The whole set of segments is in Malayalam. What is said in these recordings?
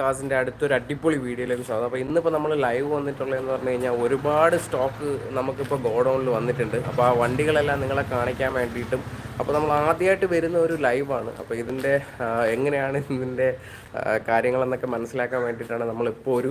കാസിന്റെ അടുത്തൊരു അടിപൊളി വീഡിയോയിലേക്ക് സ്വാഗതം. അപ്പോൾ ഇന്നിപ്പോൾ നമ്മൾ ലൈവ് വന്നിട്ടുള്ളതെന്ന് പറഞ്ഞു കഴിഞ്ഞാൽ ഒരുപാട് സ്റ്റോക്ക് നമുക്കിപ്പോൾ ഗോഡൗണിൽ വന്നിട്ടുണ്ട്. അപ്പോൾ ആ വണ്ടികളെല്ലാം നിങ്ങളെ കാണിക്കാൻ വേണ്ടിയിട്ടും അപ്പോൾ നമ്മൾ ആദ്യമായിട്ട് വരുന്ന ഒരു ലൈവാണ് അപ്പോൾ ഇതിന്റെ എങ്ങനെയാണ് ഇതിന്റെ കാര്യങ്ങളെന്നൊക്കെ മനസ്സിലാക്കാൻ വേണ്ടിയിട്ടാണ് നമ്മളിപ്പോൾ ഒരു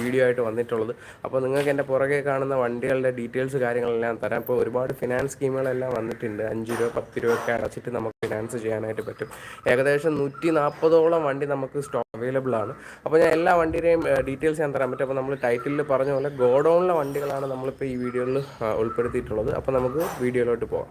വീഡിയോ ആയിട്ട് വന്നിട്ടുള്ളത്. അപ്പോൾ നിങ്ങൾക്ക് എന്റെ പുറകെ കാണുന്ന വണ്ടികളുടെ ഡീറ്റെയിൽസ് കാര്യങ്ങളെല്ലാം തരാം. ഇപ്പോൾ ഒരുപാട് ഫിനാൻസ് സ്കീമുകളെല്ലാം വന്നിട്ടുണ്ട്. അഞ്ച് രൂപ പത്ത് രൂപ ഒക്കെ അടച്ചിട്ട് നമുക്ക് ഫിനാൻസ് ചെയ്യാനായിട്ട് പറ്റും. ഏകദേശം നൂറ്റി നാൽപ്പതോളം വണ്ടി നമുക്ക് സ്റ്റോക്ക് അവൈലബിൾ ആണ്. അപ്പോൾ ഞാൻ എല്ലാ വണ്ടിയുടെയും ഡീറ്റെയിൽസ് ഞാൻ തരാൻ പറ്റും അപ്പോൾ നമ്മൾ ടൈറ്റിലിൽ പറഞ്ഞ പോലെ ഗോഡൗണിലെ വണ്ടികളാണ് നമ്മളിപ്പോൾ ഈ വീഡിയോയിൽ ഉൾപ്പെടുത്തിയിട്ടുള്ളത്. അപ്പോൾ നമുക്ക് വീഡിയോയിലോട്ട് പോകാം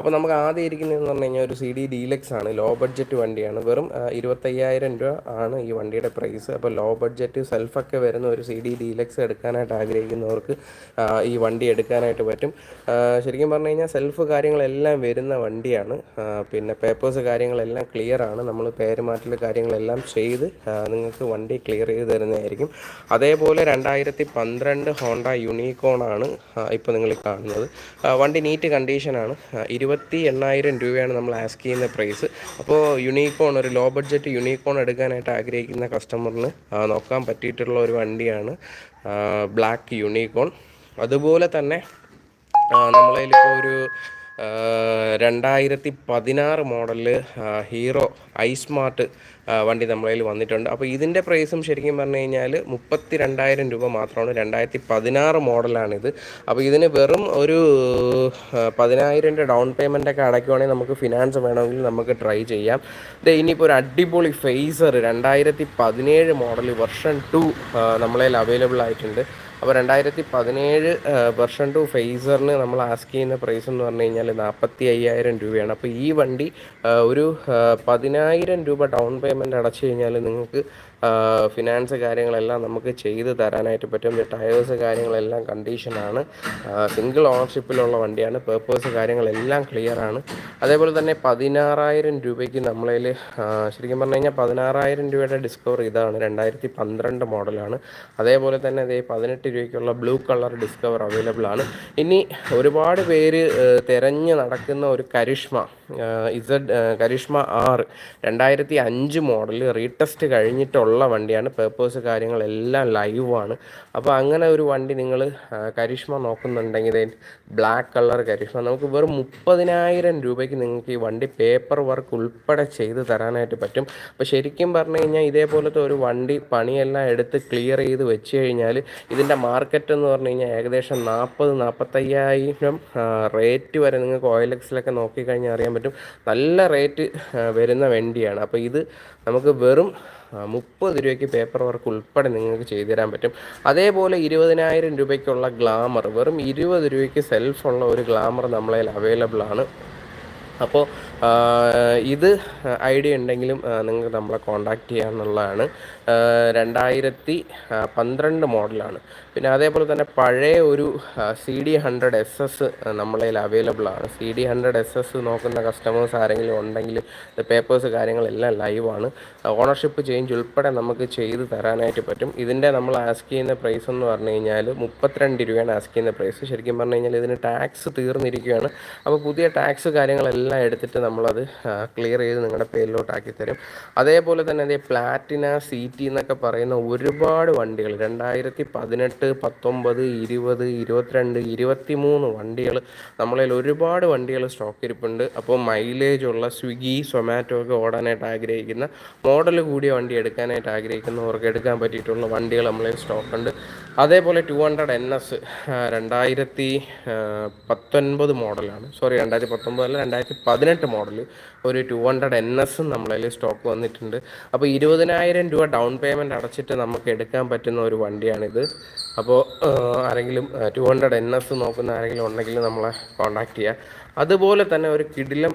അപ്പോൾ നമുക്ക് ആദ്യം ഇരിക്കുന്നതെന്ന് പറഞ്ഞു കഴിഞ്ഞാൽ ഒരു സി ഡി ഡീലക്സ് ആണ്. ലോ ബഡ്ജറ്റ് വണ്ടിയാണ്. വെറും ഇരുപത്തയ്യായിരം രൂപ ആണ് ഈ വണ്ടിയുടെ പ്രൈസ് അപ്പോൾ ലോ ബഡ്ജറ്റ് സെൽഫൊക്കെ വരുന്ന ഒരു സി ഡി ഡീലക്സ് എടുക്കാനായിട്ട് ആഗ്രഹിക്കുന്നവർക്ക് ഈ വണ്ടി എടുക്കാനായിട്ട് പറ്റും. ശരിക്കും പറഞ്ഞു കഴിഞ്ഞാൽ സെൽഫ് കാര്യങ്ങളെല്ലാം വരുന്ന വണ്ടിയാണ്. പിന്നെ പേപ്പേഴ്സ് കാര്യങ്ങളെല്ലാം ക്ലിയർ ആണ്. നമ്മൾ പേരുമാറ്റൽ കാര്യങ്ങളെല്ലാം ചെയ്ത് നിങ്ങൾക്ക് വണ്ടി ക്ലിയർ ചെയ്ത് തരുന്നതായിരിക്കും. അതേപോലെ രണ്ടായിരത്തി പന്ത്രണ്ട് ഹോണ്ട യൂണിക്കോൺ ആണ് ഇപ്പോൾ നിങ്ങൾ കാണുന്നത്. വണ്ടി നീറ്റ് കണ്ടീഷനാണ് ഇരുപത്തി എണ്ണായിരം രൂപയാണ് നമ്മൾ ആസ്ക് ചെയ്യുന്ന പ്രൈസ് അപ്പോൾ യുണീക്കോൺ ഒരു ലോ ബഡ്ജറ്റ് യുണീക്കോൺ എടുക്കാനായിട്ട് ആഗ്രഹിക്കുന്ന കസ്റ്റമറിന് നോക്കാൻ പറ്റിയിട്ടുള്ള ഒരു വണ്ടിയാണ് ബ്ലാക്ക് യുണീക്കോൺ അതുപോലെ തന്നെ നമ്മളതിലിപ്പോൾ ഒരു രണ്ടായിരത്തി പതിനാറ് മോഡലിൽ ഹീറോ ഐ സ്മാർട്ട് വണ്ടി നമ്മളതിൽ വന്നിട്ടുണ്ട്. അപ്പോൾ ഇതിന്റെ പ്രൈസും ശരിക്കും പറഞ്ഞു കഴിഞ്ഞാൽ മുപ്പത്തി രണ്ടായിരം രൂപ മാത്രമാണ്. രണ്ടായിരത്തി പതിനാറ് മോഡലാണിത്. അപ്പോൾ ഇതിന് വെറും ഒരു പതിനായിരം രൂപ ഡൗൺ പേയ്മെന്റ് ഒക്കെ അടയ്ക്കുവാണെങ്കിൽ നമുക്ക് ഫിനാൻസ് വേണമെങ്കിൽ നമുക്ക് ട്രൈ ചെയ്യാം. ദേ ഇനിയിപ്പോൾ ഒരു അടിപൊളി ഫേസർ രണ്ടായിരത്തി പതിനേഴ് മോഡൽ വെർഷൻ ടു നമ്മളതിൽ അവൈലബിൾ ആയിട്ടുണ്ട്. അപ്പോൾ രണ്ടായിരത്തി പതിനേഴ് വെർഷൻ ടു ഫേസറിന് നമ്മൾ ആസ്ക് ചെയ്യുന്ന പ്രൈസ് എന്ന് പറഞ്ഞു കഴിഞ്ഞാൽ നാൽപ്പത്തി അയ്യായിരം രൂപയാണ്. അപ്പോൾ ഈ വണ്ടി ഒരു പതിനായിരം രൂപ ഡൗൺ പേയ്മെന്റ് അടച്ചു കഴിഞ്ഞാൽ നിങ്ങൾക്ക് ഫിനാൻസ് കാര്യങ്ങളെല്ലാം നമുക്ക് ചെയ്ത് തരാനായിട്ട് പറ്റും. ടയേഴ്സ് കാര്യങ്ങളെല്ലാം കണ്ടീഷനാണ് സിംഗിൾ ഓണർഷിപ്പിലുള്ള വണ്ടിയാണ്. പേപ്പേഴ്സ് കാര്യങ്ങളെല്ലാം ക്ലിയറാണ് അതേപോലെ തന്നെ പതിനാറായിരം രൂപയ്ക്ക് നമ്മളതിൽ ശരിക്കും പറഞ്ഞു കഴിഞ്ഞാൽ പതിനാറായിരം രൂപയുടെ ഡിസ്കവർ ഇതാണ്. രണ്ടായിരത്തി പന്ത്രണ്ട് മോഡലാണ് അതേപോലെ തന്നെ അതേ പതിനെട്ട് രൂപയ്ക്കുള്ള ബ്ലൂ കളർ ഡിസ്കവർ അവൈലബിൾ ആണ്. ഇനി ഒരുപാട് പേര് തിരഞ്ഞ് നടക്കുന്ന ഒരു കരിഷ്മ ഇസഡ് കരിഷ്മ ആറ്. രണ്ടായിരത്തി അഞ്ച് മോഡൽ റീടെസ്റ്റ് കഴിഞ്ഞിട്ടുള്ള വണ്ടിയാണ്. പേപ്പേഴ്സ് കാര്യങ്ങളെല്ലാം ലൈവാണ്. അപ്പോൾ അങ്ങനെ ഒരു വണ്ടി നിങ്ങൾ കരിഷ്മ നോക്കുന്നുണ്ടെങ്കിൽ ബ്ലാക്ക് കളർ കരിഷ്മ. നമുക്ക് വെറും മുപ്പതിനായിരം രൂപയ്ക്ക് നിങ്ങൾക്ക് ഈ വണ്ടി പേപ്പർ വർക്ക് ഉൾപ്പെടെ ചെയ്ത് തരാനായിട്ട് പറ്റും. അപ്പോൾ ശരിക്കും പറഞ്ഞു കഴിഞ്ഞാൽ ഇതേപോലത്തെ ഒരു വണ്ടി പണിയെല്ലാം എടുത്ത് ക്ലിയർ ചെയ്ത് വെച്ച് കഴിഞ്ഞാൽ ഇതിന്റെ മാർക്കറ്റ് എന്ന് പറഞ്ഞു കഴിഞ്ഞാൽ ഏകദേശം നാൽപ്പത് നാൽപ്പത്തയ്യായിരം റേറ്റ് വരെ നിങ്ങൾക്ക് ഓയിൽ എക്സിലൊക്കെ നോക്കിക്കഴിഞ്ഞാൽ അറിയാൻ പറ്റും നല്ല റേറ്റ് വരുന്ന വണ്ടിയാണ്. അപ്പോൾ ഇത് നമുക്ക് വെറും മുപ്പത് രൂപയ്ക്ക് പേപ്പർ വർക്ക് ഉൾപ്പെടെ നിങ്ങൾക്ക് ചെയ്തു തരാൻ പറ്റും. അതേപോലെ ഇരുപതിനായിരം രൂപയ്ക്കുള്ള ഗ്ലാമർ വെറും ഇരുപത് രൂപയ്ക്ക് സെൽഫുള്ള ഒരു ഗ്ലാമർ നമ്മളതിൽ അവൈലബിൾ ആണ്. അപ്പോൾ ഇത് ഐഡിയ ഉണ്ടെങ്കിലും നിങ്ങൾ നിങ്ങൾക്ക് നമ്മളെ കോൺടാക്റ്റ് ചെയ്യാമെന്നുള്ളതാണ് രണ്ടായിരത്തി പന്ത്രണ്ട് മോഡലാണ്. പിന്നെ അതേപോലെ തന്നെ പഴയ ഒരു C D hundred S S നമ്മളെ അവൈലബിൾ ആണ്. C D hundred S S നോക്കുന്ന കസ്റ്റമേഴ്സ് ആരെങ്കിലും ഉണ്ടെങ്കിൽ പേപ്പേഴ്സ് കാര്യങ്ങളെല്ലാം ലൈവാണ് ഓണർഷിപ്പ് ചേഞ്ച് ഉൾപ്പെടെ നമുക്ക് ചെയ്ത് തരാനായിട്ട് പറ്റും. ഇതിന്റെ നമ്മൾ ആസ്ക് ചെയ്യുന്ന പ്രൈസ് എന്ന് പറഞ്ഞു കഴിഞ്ഞാൽ മുപ്പത്തിരണ്ട് രൂപയാണ് ആസ്ക് ചെയ്യുന്ന പ്രൈസ് ശരിക്കും പറഞ്ഞു കഴിഞ്ഞാൽ ഇതിന് ടാക്സ് തീർന്നിരിക്കുകയാണ്. അപ്പോൾ പുതിയ ടാക്സ് കാര്യങ്ങളെല്ലാം എടുത്തിട്ട് നമ്മളത് ക്ലിയർ ചെയ്ത് നിങ്ങളുടെ പേരിലോട്ടാക്കി തരും. അതേപോലെ തന്നെ അതേ പ്ലാറ്റിന സി ടി എന്നൊക്കെ പറയുന്ന ഒരുപാട് വണ്ടികൾ രണ്ടായിരത്തി പതിനെട്ട് പത്തൊമ്പത് ഇരുപത് ഇരുപത്തിരണ്ട് ഇരുപത്തി മൂന്ന് വണ്ടികൾ നമ്മളിൽ ഒരുപാട് വണ്ടികൾ സ്റ്റോക്ക് ഇരിപ്പുണ്ട്. അപ്പോൾ മൈലേജ് ഉള്ള സ്വിഗ്ഗി സൊമാറ്റോ ഒക്കെ ഓടാനായിട്ട് ആഗ്രഹിക്കുന്ന മോഡൽ കൂടിയ വണ്ടി എടുക്കാനായിട്ട് ആഗ്രഹിക്കുന്നവർക്ക് എടുക്കാൻ പറ്റിയിട്ടുള്ള വണ്ടികൾ നമ്മളെ സ്റ്റോക്ക് ഉണ്ട്. അതേപോലെ ടു ഹൺഡ്രഡ് എൻ എസ് രണ്ടായിരത്തി പത്തൊൻപത് മോഡലാണ്. സോറി രണ്ടായിരത്തി അല്ല രണ്ടായിരത്തി പതിനെട്ട് മോഡൽ ഒരു ടു ഹൺഡ്രഡ് എൻ എസും നമ്മളതിൽ സ്റ്റോക്ക് വന്നിട്ടുണ്ട്. അപ്പോൾ ഇരുപതിനായിരം രൂപ ഡൗൺ പേയ്മെന്റ് അടച്ചിട്ട് നമുക്ക് എടുക്കാൻ പറ്റുന്ന ഒരു വണ്ടിയാണിത്. അപ്പോൾ ആരെങ്കിലും ടു ഹൺഡ്രഡ് എൻ എസ് നോക്കുന്ന ആരെങ്കിലും ഉണ്ടെങ്കിൽ നമ്മളെ കോൺടാക്റ്റ് ചെയ്യുക അതുപോലെ തന്നെ ഒരു കിടിലം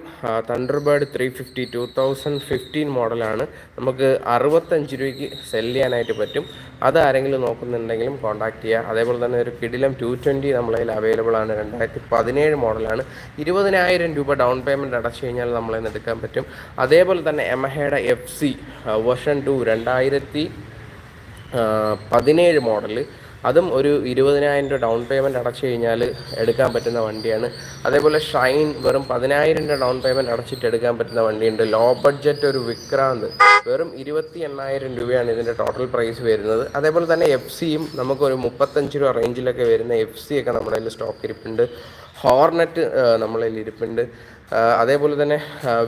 Thunderbird three fifty two thousand fifteen മോഡലാണ് നമുക്ക് അറുപത്തഞ്ച് രൂപയ്ക്ക് സെൽ ചെയ്യാനായിട്ട് പറ്റും. അത് ആരെങ്കിലും നോക്കുന്നുണ്ടെങ്കിലും കോൺടാക്ട് ചെയ്യുക അതേപോലെ തന്നെ ഒരു കിടിലം ടു ട്വന്റി നമ്മളതിൽ അവൈലബിൾ ആണ്. രണ്ടായിരത്തി പതിനേഴ് മോഡലാണ് ഇരുപതിനായിരം രൂപ ഡൗൺ പേയ്മെന്റ് അടച്ചു കഴിഞ്ഞാൽ നമ്മളതിൽ നിന്ന് എടുക്കാൻ പറ്റും. അതേപോലെ തന്നെ എമഹയുടെ എഫ് സി വെർഷൻ ടു രണ്ടായിരത്തി പതിനേഴ് മോഡൽ അതും ഒരു ഇരുപതിനായിരം രൂപ ഡൗൺ പേയ്മെന്റ് അടച്ചു കഴിഞ്ഞാൽ എടുക്കാൻ പറ്റുന്ന വണ്ടിയാണ്. അതേപോലെ ഷൈൻ വെറും പതിനായിരം രൂപ ഡൗൺ പേയ്മെന്റ് അടച്ചിട്ട് എടുക്കാൻ പറ്റുന്ന വണ്ടിയുണ്ട്. ലോ ബഡ്ജറ്റ് ഒരു വിക്രാന്ത്. വെറും ഇരുപത്തി എണ്ണായിരം രൂപയാണ് ഇതിന്റെ ടോട്ടൽ പ്രൈസ് വരുന്നത്. അതേപോലെ തന്നെ എഫ് സിയും നമുക്കൊരു മുപ്പത്തഞ്ച് രൂപ റേഞ്ചിലൊക്കെ വരുന്ന എഫ് സി ഒക്കെ നമ്മുടെ കയ്യിൽ സ്റ്റോക്ക് ഇരിപ്പുണ്ട്. ഹോർണറ്റ് നമ്മളിൽ ഇരിപ്പുണ്ട്. അതേപോലെ തന്നെ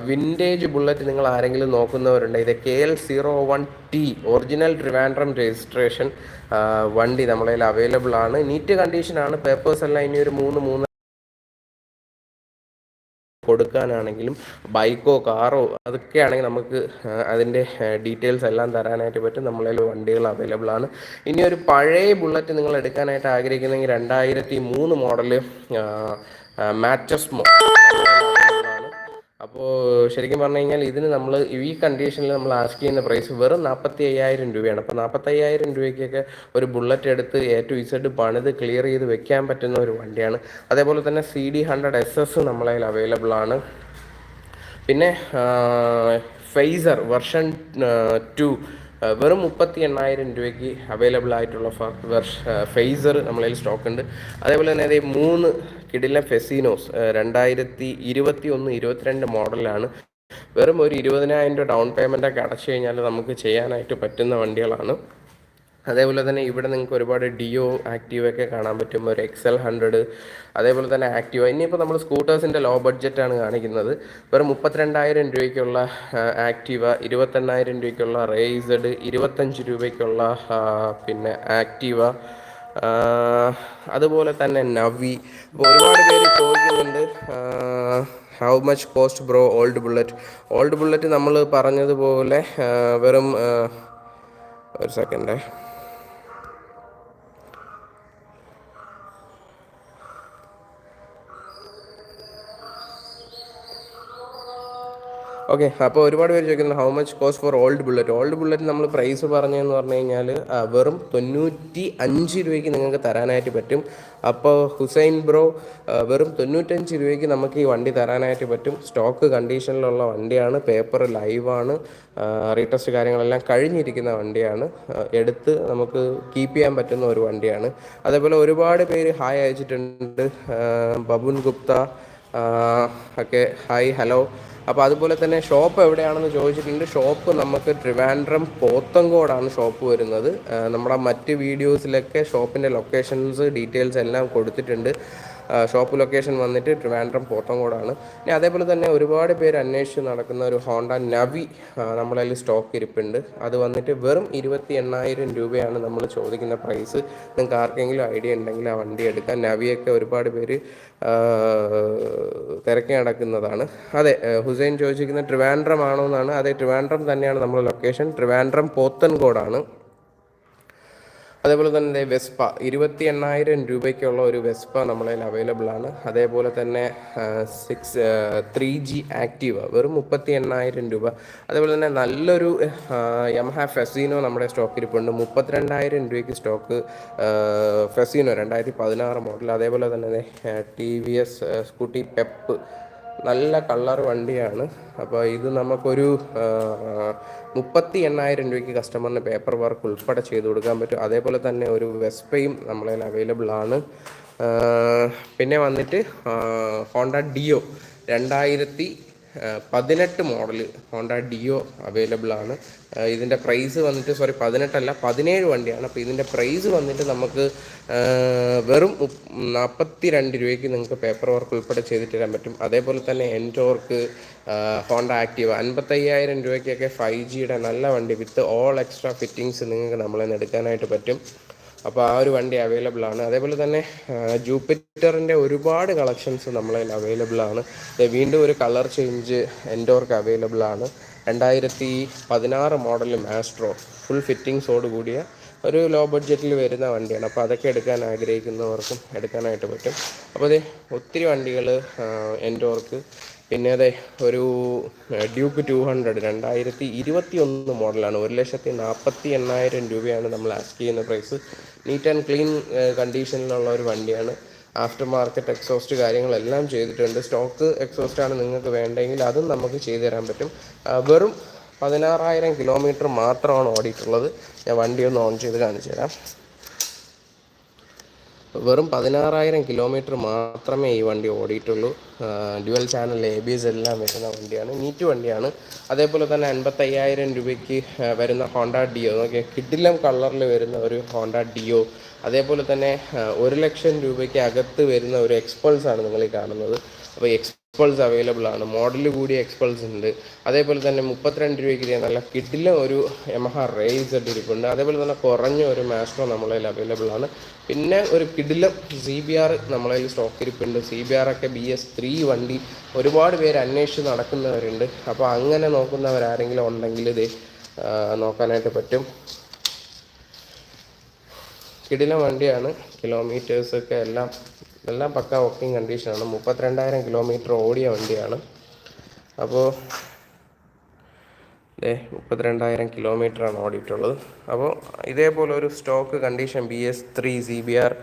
വിന്റേജ് ബുള്ളറ്റ് നിങ്ങൾ ആരെങ്കിലും നോക്കുന്നവരുണ്ട് ഇത് K L zero one T original Trivandrum registration വണ്ടി നമ്മളതിൽ അവൈലബിൾ ആണ്. നീറ്റ് കണ്ടീഷനാണ് പേപ്പേഴ്സ് എല്ലാം ഇനി ഒരു മൂന്ന് മൂന്ന് കൊടുക്കാനാണെങ്കിലും ബൈക്കോ കാറോ അതൊക്കെ ആണെങ്കിൽ നമുക്ക് അതിന്റെ ഡീറ്റെയിൽസ് എല്ലാം തരാനായിട്ട് പറ്റും. നമ്മളതിൽ വണ്ടികൾ അവൈലബിൾ ആണ്. ഇനി ഒരു പഴയ ബുള്ളറ്റ് നിങ്ങൾ എടുക്കാനായിട്ട് ആഗ്രഹിക്കുന്നെങ്കിൽ രണ്ടായിരത്തി മൂന്ന് മോഡൽ മാറ്റസ് മോ അപ്പോൾ ശരിക്കും പറഞ്ഞു കഴിഞ്ഞാൽ ഇതിന് നമ്മൾ ഈ കണ്ടീഷനിൽ നമ്മൾ ആസ്ക് ചെയ്യുന്ന പ്രൈസ് വെറും നാൽപ്പത്തി അയ്യായിരം രൂപയാണ്. അപ്പോൾ നാൽപ്പത്തി അയ്യായിരം രൂപയ്ക്കൊക്കെ ഒരു ബുള്ളറ്റ് എടുത്ത് എ ടു ഇസഡ് പണിത് ക്ലിയർ ചെയ്ത് വെക്കാൻ പറ്റുന്ന ഒരു വണ്ടിയാണ്. അതേപോലെ തന്നെ C D hundred S S നമ്മളതിൽ അവൈലബിൾ ആണ്. പിന്നെ ഫെയ്സർ വെർഷൻ ടു വെറും മുപ്പത്തി എണ്ണായിരം രൂപയ്ക്ക് അവൈലബിൾ ആയിട്ടുള്ള ഫേസർ നമ്മളതിൽ സ്റ്റോക്ക് ഉണ്ട്. അതേപോലെ തന്നെ അതേ മൂന്ന് കിടിലൻ ഫെസിനോസ് രണ്ടായിരത്തി ഇരുപത്തി ഒന്ന് ഇരുപത്തിരണ്ട് മോഡലാണ് വെറും ഒരു ഇരുപതിനായിരം രൂപ ഡൗൺ പേയ്മെന്റ് ഒക്കെ അടച്ചു കഴിഞ്ഞാൽ നമുക്ക് ചെയ്യാനായിട്ട് പറ്റുന്ന വണ്ടികളാണ്. അതേപോലെ തന്നെ ഇവിടെ നിങ്ങൾക്ക് ഒരുപാട് ഡിയോ ആക്റ്റീവ് ഒക്കെ കാണാൻ പറ്റും. ഒരു എക്സൽ ഹൺഡ്രഡ് അതേപോലെ തന്നെ ആക്റ്റീവ. ഇനിയിപ്പോൾ നമ്മൾ സ്കൂട്ടേഴ്സിന്റെ ലോ ബഡ്ജറ്റാണ് കാണിക്കുന്നത്. വെറും മുപ്പത്തിരണ്ടായിരം രൂപയ്ക്കുള്ള ആക്റ്റീവ ഇരുപത്തെണ്ണായിരം രൂപയ്ക്കുള്ള റേസഡ് ഇരുപത്തഞ്ച് രൂപയ്ക്കുള്ള പിന്നെ ആക്റ്റീവ അതുപോലെ തന്നെ നവി. ഒരുപാട് പേര് ചോദിക്കുന്നുണ്ട് how much cost bro old Bullet old Bullet നമ്മൾ പറഞ്ഞതുപോലെ വെറും ഒരു സെക്കൻഡേ ഓക്കെ അപ്പോൾ ഒരുപാട് പേര് ചോദിക്കുന്നത് how much cost for old Bullet old Bullet നമ്മൾ പ്രൈസ് പറഞ്ഞതെന്ന് പറഞ്ഞു കഴിഞ്ഞാൽ വെറും തൊണ്ണൂറ്റി അഞ്ച് രൂപയ്ക്ക് നിങ്ങൾക്ക് തരാനായിട്ട് പറ്റും. അപ്പോൾ ഹുസൈൻ ബ്രോ വെറും തൊണ്ണൂറ്റഞ്ച് രൂപയ്ക്ക് നമുക്ക് ഈ വണ്ടി തരാനായിട്ട് പറ്റും. സ്റ്റോക്ക് കണ്ടീഷനിലുള്ള വണ്ടിയാണ് പേപ്പർ ലൈവാണ് റീടെസ്റ്റ് കാര്യങ്ങളെല്ലാം കഴിഞ്ഞിരിക്കുന്ന വണ്ടിയാണ്. എടുത്ത് നമുക്ക് കീപ്പ് ചെയ്യാൻ പറ്റുന്ന ഒരു വണ്ടിയാണ്. അതേപോലെ ഒരുപാട് പേര് ഹായ് അയച്ചിട്ടുണ്ട് ബബുൻ ഗുപ്ത ഒക്കെ ഹായ് ഹലോ അപ്പോൾ അതുപോലെ തന്നെ ഷോപ്പ് എവിടെയാണെന്ന് ചോദിച്ചിട്ടുണ്ട് ഷോപ്പ് നമുക്ക് ട്രിവാൻഡ്രം പോത്തങ്കോടാണ് ഷോപ്പ് വരുന്നത്. നമ്മുടെ മറ്റ് വീഡിയോസിലൊക്കെ ഷോപ്പിന്റെ ലൊക്കേഷൻസ് ഡീറ്റെയിൽസ് എല്ലാം കൊടുത്തിട്ടുണ്ട്. ഷോപ്പ് ലൊക്കേഷൻ വന്നിട്ട് ട്രിവാൻഡ്രം പോത്തങ്കോടാണ്. ഇനി അതേപോലെ തന്നെ ഒരുപാട് പേര് അന്വേഷിച്ച് നടക്കുന്ന ഒരു ഹോണ്ട നവി നമ്മളെ സ്റ്റോക്ക് ഇരിപ്പുണ്ട്. അത് വന്നിട്ട് വെറും ഇരുപത്തി എണ്ണായിരം രൂപയാണ് നമ്മൾ ചോദിക്കുന്ന പ്രൈസ് നിങ്ങൾക്ക് ആർക്കെങ്കിലും ഐഡിയ ഉണ്ടെങ്കിൽ ആ വണ്ടി എടുക്കാം. നവിയൊക്കെ ഒരുപാട് പേര് തിരക്കി നടക്കുന്നതാണ്. അതെ ഹുസൈൻ ചോദിച്ചിരിക്കുന്ന ട്രിവാൻഡ്രം ആണോ എന്നാണ് അതെ ട്രിവാൻഡ്രം തന്നെയാണ് നമ്മുടെ ലൊക്കേഷൻ ട്രിവാൻഡ്രം പോത്തൻകോടാണ് അതേപോലെ തന്നെ വെസ്പ ഇരുപത്തി എണ്ണായിരം രൂപയ്ക്കുള്ള ഒരു വെസ്പ നമ്മളെ അവൈലബിൾ ആണ്. അതേപോലെ തന്നെ സിക്സ് ത്രീ ജി ആക്റ്റീവ വെറും മുപ്പത്തി എണ്ണായിരം രൂപ. അതേപോലെ തന്നെ നല്ലൊരു യമഹ ഫെസീനോ നമ്മുടെ സ്റ്റോക്ക് ഇരിപ്പുണ്ട് മുപ്പത്തിരണ്ടായിരം രൂപയ്ക്ക് സ്റ്റോക്ക് ഫെസീനോ രണ്ടായിരത്തി പതിനാറ് മോഡൽ അതേപോലെ തന്നെ T V S Scooty Pep നല്ല കളർ വണ്ടിയാണ്. അപ്പോൾ ഇത് നമുക്കൊരു മുപ്പത്തി എണ്ണായിരം രൂപയ്ക്ക് കസ്റ്റമറിന് പേപ്പർ വർക്ക് ഉൾപ്പെടെ ചെയ്ത് കൊടുക്കാൻ പറ്റും. അതേപോലെ തന്നെ ഒരു വെസ്പയും നമ്മളെ അവൈലബിൾ ആണ്. പിന്നെ വന്നിട്ട് ഹോണ്ട ഡിയോ രണ്ടായിരത്തി പതിനെട്ട് മോഡൽ ഹോണ്ട ഡിയോ അവൈലബിൾ ആണ്. ഇതിന്റെ പ്രൈസ് വന്നിട്ട് സോറി പതിനെട്ടല്ല പതിനേഴ് വണ്ടിയാണ്. അപ്പോൾ ഇതിന്റെ പ്രൈസ് വന്നിട്ട് നമുക്ക് വെറും നാൽപ്പത്തി രണ്ട് രൂപയ്ക്ക് നിങ്ങൾക്ക് പേപ്പർ വർക്ക് ഉൾപ്പെടെ ചെയ്തിട്ട് തരാൻ പറ്റും. അതേപോലെ തന്നെ എന്റോർക്ക് ഹോണ്ട ആക്റ്റീവ് അൻപത്തയ്യായിരം രൂപയ്ക്കൊക്കെ ഫൈവ് ജിയുടെ നല്ല വണ്ടി വിത്ത് ഓൾ എക്സ്ട്രാ ഫിറ്റിങ്സ് നിങ്ങൾക്ക് നമ്മളെ എടുക്കാനായിട്ട് പറ്റും. അപ്പോൾ ആ ഒരു വണ്ടി അവൈലബിൾ ആണ്. അതേപോലെ തന്നെ ജൂപ്പിറ്ററിന്റെ ഒരുപാട് കളക്ഷൻസ് നമ്മളതിൽ അവൈലബിൾ ആണ്. വീണ്ടും ഒരു കളർ ചേഞ്ച് എൻഡോർക്ക് അവൈലബിൾ ആണ്. രണ്ടായിരത്തി പതിനാറ് മോഡൽ മാസ്ട്രോ ഫുൾ ഫിറ്റിങ്സോട് കൂടിയ ഒരു ലോ ബഡ്ജറ്റിൽ വരുന്ന വണ്ടിയാണ്. അപ്പോൾ അതൊക്കെ എടുക്കാൻ ആഗ്രഹിക്കുന്നവർക്കും എടുക്കാനായിട്ട് പറ്റും. അപ്പോൾ അതെ ഒത്തിരി വണ്ടികൾ എൻഡോർക്ക് പിന്നെ അതെ ഒരു ഡ്യൂക്ക് ടു ഹൺഡ്രഡ് രണ്ടായിരത്തി ഇരുപത്തി ഒന്ന് മോഡലാണ്. ഒരു ലക്ഷത്തി നാൽപ്പത്തി എണ്ണായിരം രൂപയാണ് നമ്മൾ ആസ്ക് ചെയ്യുന്ന പ്രൈസ് നീറ്റ് ആൻഡ് ക്ലീൻ കണ്ടീഷനിലുള്ള ഒരു വണ്ടിയാണ്. ആഫ്റ്റർ മാർക്കറ്റ് എക്സോസ്റ്റ് കാര്യങ്ങളെല്ലാം ചെയ്തിട്ടുണ്ട്. സ്റ്റോക്ക് എക്സോസ്റ്റ് ആണ് നിങ്ങൾക്ക് വേണ്ടെങ്കിൽ അതും നമുക്ക് ചെയ്തു തരാൻ പറ്റും. വെറും പതിനാറായിരം കിലോമീറ്റർ മാത്രമാണ് ഓടിയിട്ടുള്ളത്. ഞാൻ വണ്ടി ഒന്ന് ഓൺ ചെയ്ത് കാണിച്ചു തരാം. വെറും പതിനാറായിരം കിലോമീറ്റർ മാത്രമേ ഈ വണ്ടി ഓടിയിട്ടുള്ളൂ. Dual channel A B S എല്ലാം വരുന്ന വണ്ടിയാണ്. നീറ്റ് വണ്ടിയാണ്. അതേപോലെ തന്നെ അൻപത്തയ്യായിരം രൂപയ്ക്ക് വരുന്ന ഹോണ്ട ഡിയോ നോക്കിയാൽ കിഡിലം കളറിൽ വരുന്ന ഒരു ഹോണ്ട ഡിയോ അതേപോലെ തന്നെ ഒരു ലക്ഷം രൂപയ്ക്ക് അകത്ത് വരുന്ന ഒരു എക്സ്പൾസ് ആണ് നിങ്ങൾ ഈ കാണുന്നത്. അപ്പോൾ എക്സ്പൾസ് അവൈലബിൾ ആണ്. മോഡൽ കൂടിയ എക്സ്പൾസ് ഉണ്ട്. അതേപോലെ തന്നെ മുപ്പത്തിരണ്ട് രൂപയ്ക്ക് നല്ല കിഡിലെ ഒരു യമഹ റേസ് ഇരിപ്പുണ്ട് അതേപോലെ തന്നെ കുറഞ്ഞ ഒരു മാസ്ട്രോ നമ്മളതിൽ അവൈലബിൾ ആണ്. പിന്നെ ഒരു കിഡിലും സി ബി ആർ നമ്മളതിൽ സ്റ്റോക്ക് ഇരിപ്പുണ്ട്. സി ബി ആർ ഒക്കെ ബി എസ് ത്രീ വണ്ടി ഒരുപാട് പേര് അന്വേഷിച്ച് നടക്കുന്നവരുണ്ട്. അപ്പോൾ അങ്ങനെ നോക്കുന്നവരാരെങ്കിലും ഉണ്ടെങ്കിൽ ഇത് നോക്കാനായിട്ട് പറ്റും. കിടിലം വണ്ടിയാണ്. കിലോമീറ്റേഴ്സൊക്കെ എല്ലാം എല്ലാം പക്ക വർക്കിംഗ് കണ്ടീഷനാണ് മുപ്പത്തിരണ്ടായിരം കിലോമീറ്റർ ഓടിയ വണ്ടിയാണ്. അപ്പോൾ ദേ മുപ്പത്തിരണ്ടായിരം കിലോമീറ്ററാണ് ഓടിയിട്ടുള്ളത്. അപ്പോൾ ഇതേപോലെ ഒരു stock condition B S three C B R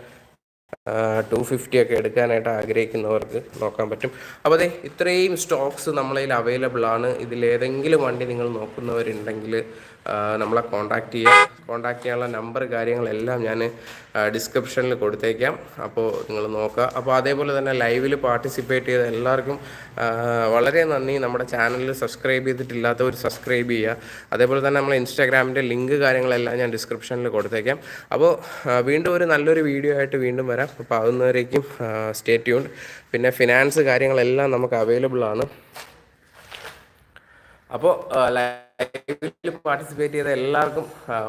two fifty ഒക്കെ എടുക്കാനായിട്ട് ആഗ്രഹിക്കുന്നവർക്ക് നോക്കാൻ പറ്റും. അപ്പോൾ അതെ ഇത്രയും സ്റ്റോക്സ് നമ്മളതിൽ അവൈലബിൾ ആണ്. ഇതിലേതെങ്കിലും വണ്ടി നിങ്ങൾ നോക്കുന്നവരുണ്ടെങ്കിൽ നമ്മളെ കോൺടാക്റ്റ് ചെയ്യുക. കോൺടാക്ട് ചെയ്യാനുള്ള നമ്പർ കാര്യങ്ങളെല്ലാം ഞാൻ ഡിസ്ക്രിപ്ഷനിൽ കൊടുത്തേക്കാം. അപ്പോൾ നിങ്ങൾ നോക്കുക. അപ്പോൾ അതേപോലെ തന്നെ ലൈവിൽ പാർട്ടിസിപ്പേറ്റ് ചെയ്ത എല്ലാവർക്കും വളരെ നന്ദി. നമ്മുടെ ചാനലിൽ സബ്സ്ക്രൈബ് ചെയ്തിട്ടില്ലാത്തവർ സബ്സ്ക്രൈബ് ചെയ്യുക. അതേപോലെ തന്നെ നമ്മൾ ഇൻസ്റ്റാഗ്രാമിന്റെ ലിങ്ക് കാര്യങ്ങളെല്ലാം ഞാൻ ഡിസ്ക്രിപ്ഷനിൽ കൊടുത്തേക്കാം. അപ്പോൾ വീണ്ടും ഒരു നല്ലൊരു വീഡിയോ ആയിട്ട് വീണ്ടും വരാം. അപ്പോൾ ആകുന്നവരേക്കും സ്റ്റേ ട്യൂൺ പിന്നെ ഫിനാൻസ് കാര്യങ്ങളെല്ലാം നമുക്ക് അവൈലബിൾ ആണ്. അപ്പോൾ ലൈവിൽ പാർട്ടിസിപ്പേറ്റ് ചെയ്ത എല്ലാവർക്കും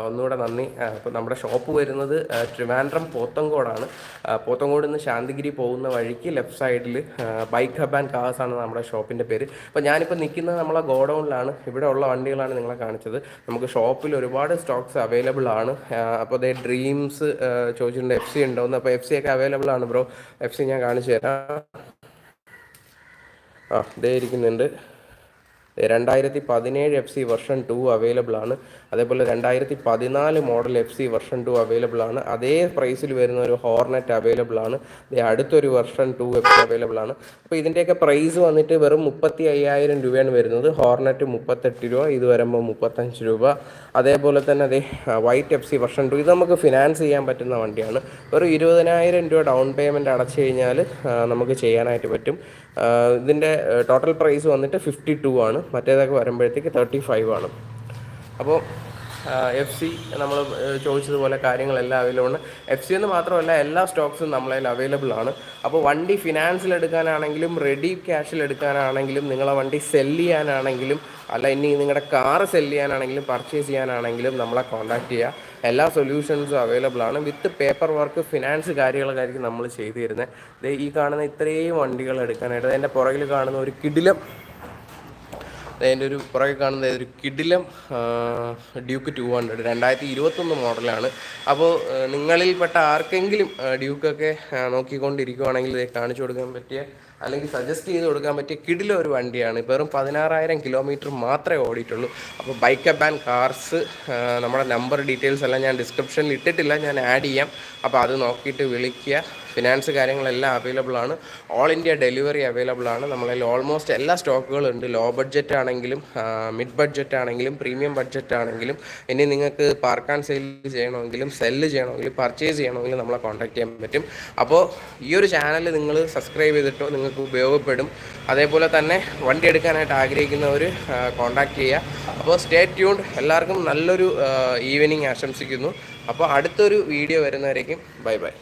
ഒന്നുകൂടെ നന്ദി. അപ്പോൾ നമ്മുടെ ഷോപ്പ് വരുന്നത് ട്രിവാൻഡ്രം പോത്തങ്കോടാണ്. പോത്തങ്കോട് നിന്ന് ശാന്തിഗിരി പോകുന്ന വഴിക്ക് ലെഫ്റ്റ് സൈഡിൽ ബൈക്ക് ഹബ് ആൻഡ് കാസ് ആണ് നമ്മുടെ ഷോപ്പിന്റെ പേര്. അപ്പോൾ ഞാനിപ്പോൾ നിൽക്കുന്നത് നമ്മളെ ഗോഡൗണിലാണ്. ഇവിടെ ഉള്ള വണ്ടികളാണ് നിങ്ങളെ കാണിച്ചത്. നമുക്ക് ഷോപ്പിൽ ഒരുപാട് സ്റ്റോക്സ് അവൈലബിൾ ആണ്. അപ്പോൾ അതേ ഡ്രീംസ് ചോദിച്ചിട്ടുണ്ട് എഫ് സി ഉണ്ടോയെന്ന് അപ്പോൾ എഫ് സി ഒക്കെ അവൈലബിൾ ആണ് ബ്രോ. എഫ് സി ഞാൻ കാണിച്ചു തരാം. ആ ഇതേ ഇരിക്കുന്നുണ്ട്. രണ്ടായിരത്തി പതിനേഴ് F C version two available ആണ്. അതേപോലെ രണ്ടായിരത്തി പതിനാല് model F C version two available ആണ്. അതേ പ്രൈസിൽ വരുന്ന ഒരു ഹോർനെറ്റ് അവൈലബിൾ ആണ്. അടുത്തൊരു version two F C available ആണ്. അപ്പോൾ ഇതിന്റെയൊക്കെ പ്രൈസ് വന്നിട്ട് വെറും മുപ്പത്തി അയ്യായിരം രൂപയാണ് വരുന്നത്. ഹോർനെറ്റ് മുപ്പത്തെട്ട് രൂപ ഇത് വരുമ്പോൾ മുപ്പത്തഞ്ച് രൂപ. അതേപോലെ തന്നെ അതേ white F C version two ഇത് നമുക്ക് ഫിനാൻസ് ചെയ്യാൻ പറ്റുന്ന വണ്ടിയാണ്. വെറും ഇരുപതിനായിരം രൂപ ഡൗൺ പേയ്മെന്റ് അടച്ചു കഴിഞ്ഞാൽ നമുക്ക് ചെയ്യാനായിട്ട് പറ്റും. ഇതിന്റെ ടോട്ടൽ പ്രൈസ് വന്നിട്ട് ഫിഫ്റ്റി ടു ആണ്. മറ്റേതൊക്കെ വരുമ്പോഴത്തേക്ക് തേർട്ടി ഫൈവ് ആണ്. അപ്പോൾ എഫ് സി നമ്മൾ ചോദിച്ചതുപോലെ കാര്യങ്ങളെല്ലാം അവൈലബിൾ ആണ് എഫ് സി എന്ന് മാത്രമല്ല എല്ലാ സ്റ്റോക്സും നമ്മളതിൽ അവൈലബിൾ ആണ്. അപ്പോൾ വണ്ടി ഫിനാൻസിൽ എടുക്കാനാണെങ്കിലും റെഡി ക്യാഷിൽ എടുക്കാനാണെങ്കിലും നിങ്ങളെ വണ്ടി സെല്ല് ചെയ്യാനാണെങ്കിലും അല്ല ഇനി നിങ്ങളുടെ കാറ് സെല്ല് ചെയ്യാനാണെങ്കിലും പർച്ചേസ് ചെയ്യാനാണെങ്കിലും നമ്മളെ കോൺടാക്ട് ചെയ്യുക എല്ലാ സൊല്യൂഷൻസും അവൈലബിൾ ആണ്. വിത്ത് പേപ്പർ വർക്ക് ഫിനാൻസ് കാര്യങ്ങളൊക്കെ നമ്മൾ ചെയ്തു തരുന്നത് ഈ കാണുന്ന ഇത്രയും വണ്ടികൾ എടുക്കാനായിട്ട് എന്റെ പുറകിൽ കാണുന്ന ഒരു കിടിലം അതിന്റെ ഒരു പുറകെ കാണുന്ന ഒരു കിഡിലം ഡ്യൂക്ക് ടു ഹൺഡ്രഡ് രണ്ടായിരത്തി ഇരുപത്തൊന്ന് മോഡലാണ്. അപ്പോൾ നിങ്ങളിൽ നിങ്ങളിൽപ്പെട്ട ആർക്കെങ്കിലും ഡ്യൂക്കൊക്കെ നോക്കിക്കൊണ്ടിരിക്കുവാണെങ്കിൽ കാണിച്ചു കൊടുക്കാൻ പറ്റിയ അല്ലെങ്കിൽ സജസ്റ്റ് ചെയ്ത് കൊടുക്കാൻ പറ്റിയ കിടില ഒരു വണ്ടിയാണ്. വെറും പതിനാറായിരം കിലോമീറ്റർ മാത്രമേ ഓടിയിട്ടുള്ളൂ. അപ്പോൾ ബൈക്ക് അപ്പ് ആൻഡ് കാർസ് നമ്മുടെ നമ്പർ ഡീറ്റെയിൽസ് എല്ലാം ഞാൻ ഡിസ്ക്രിപ്ഷനിൽ ഇട്ടിട്ടില്ല. ഞാൻ ആഡ് ചെയ്യാം. അപ്പോൾ അത് നോക്കിയിട്ട് വിളിക്കുക. ഫിനാൻസ് കാര്യങ്ങളെല്ലാം അവൈലബിൾ ആണ്. ഓൾ ഇന്ത്യ ഡെലിവറി അവൈലബിൾ ആണ്. നമ്മളതിൽ ഓൾമോസ്റ്റ് എല്ലാ സ്റ്റോക്കുകളും ഉണ്ട് ലോ ബഡ്ജറ്റ് ആണെങ്കിലും മിഡ് ബഡ്ജറ്റ് ആണെങ്കിലും പ്രീമിയം ബഡ്ജറ്റ് ആണെങ്കിലും ഇനി നിങ്ങൾക്ക് പാർക്ക് ആൻഡ് സെയിൽ ചെയ്യണമെങ്കിലും സെല്ല് ചെയ്യണമെങ്കിലും പർച്ചേസ് ചെയ്യണമെങ്കിലും നമ്മളെ കോൺടാക്ട് ചെയ്യാൻ പറ്റും. അപ്പോൾ ഈ ഒരു ചാനൽ നിങ്ങൾ സബ്സ്ക്രൈബ് ചെയ്തിട്ടോ നിങ്ങൾക്ക് ഉപയോഗപ്പെടും. അതേപോലെ തന്നെ വണ്ടി എടുക്കാനായിട്ട് ആഗ്രഹിക്കുന്നവർ കോൺടാക്ട് ചെയ്യുക അപ്പോൾ സ്റ്റേ ട്യൂൺഡ് എല്ലാവർക്കും നല്ലൊരു ഈവനിങ് ആശംസിക്കുന്നു. അപ്പോൾ അടുത്തൊരു വീഡിയോ വരുന്നവരേക്കും ബൈ ബൈ